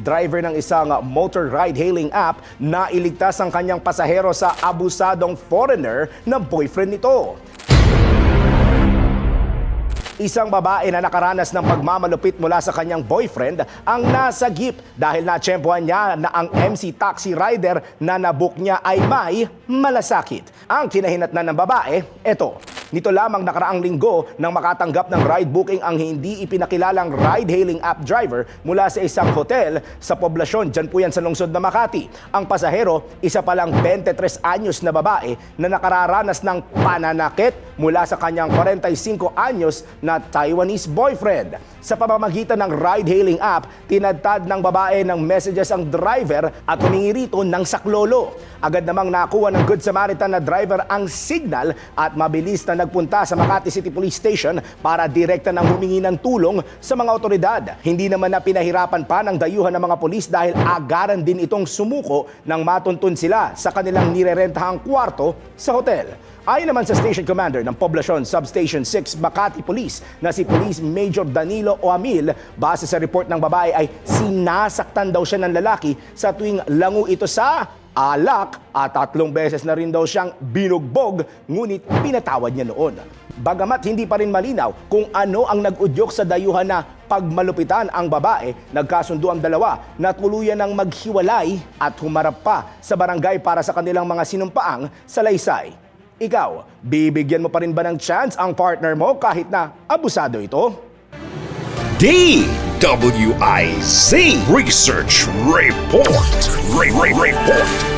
driver ng isang motor ride-hailing app na iligtas ang kanyang pasahero sa abusadong foreigner na boyfriend nito. Isang babae na nakaranas ng pagmamalupit mula sa kanyang boyfriend ang nasa jeep dahil natsyempohan niya na ang MC taxi rider na nabook niya ay may malasakit. Ang kinahinatnan ng babae, eto. Nito lamang nakaraang linggo nang makatanggap ng ride booking ang hindi ipinakilalang ride-hailing app driver mula sa isang hotel sa poblasyon dyan po yan sa lungsod na Makati. Ang pasahero, isa palang 23 anyos na babae na nakararanas ng pananakit mula sa kanyang 45 anyos na Taiwanese boyfriend. Sa pamamagitan ng ride-hailing app, tinadtad ng babae ng messages ang driver at humingi rito ng saklolo. Agad namang nakuha ng Good Samaritan na driver ang signal at mabilis na nagpunta sa Makati City Police Station para direkta ng humingi ng tulong sa mga otoridad. Hindi naman na pinahirapan pa ng dayuhan ng mga polis dahil agaran din itong sumuko nang matuntun sila sa kanilang nirerentahang kwarto sa hotel. Ayon naman sa Station Commander ng Poblasyon Substation 6 Makati Police na si Police Major Danilo Oamil, base sa report ng babae ay sinasaktan daw siya ng lalaki sa tuwing lango ito sa alak at tatlong beses na rin daw siyang binugbog ngunit pinatawad niya noon. Bagamat hindi pa rin malinaw kung ano ang nag-udyok sa dayuhan na pagmalupitan ang babae, nagkasundo ang dalawa na tuluyan ng maghiwalay at humarap pa sa barangay para sa kanilang mga sinumpaang salaysay. Ikaw, bibigyan mo pa rin ba ng chance ang partner mo kahit na abusado ito? DWIZ Research Report. Re- Re- Report.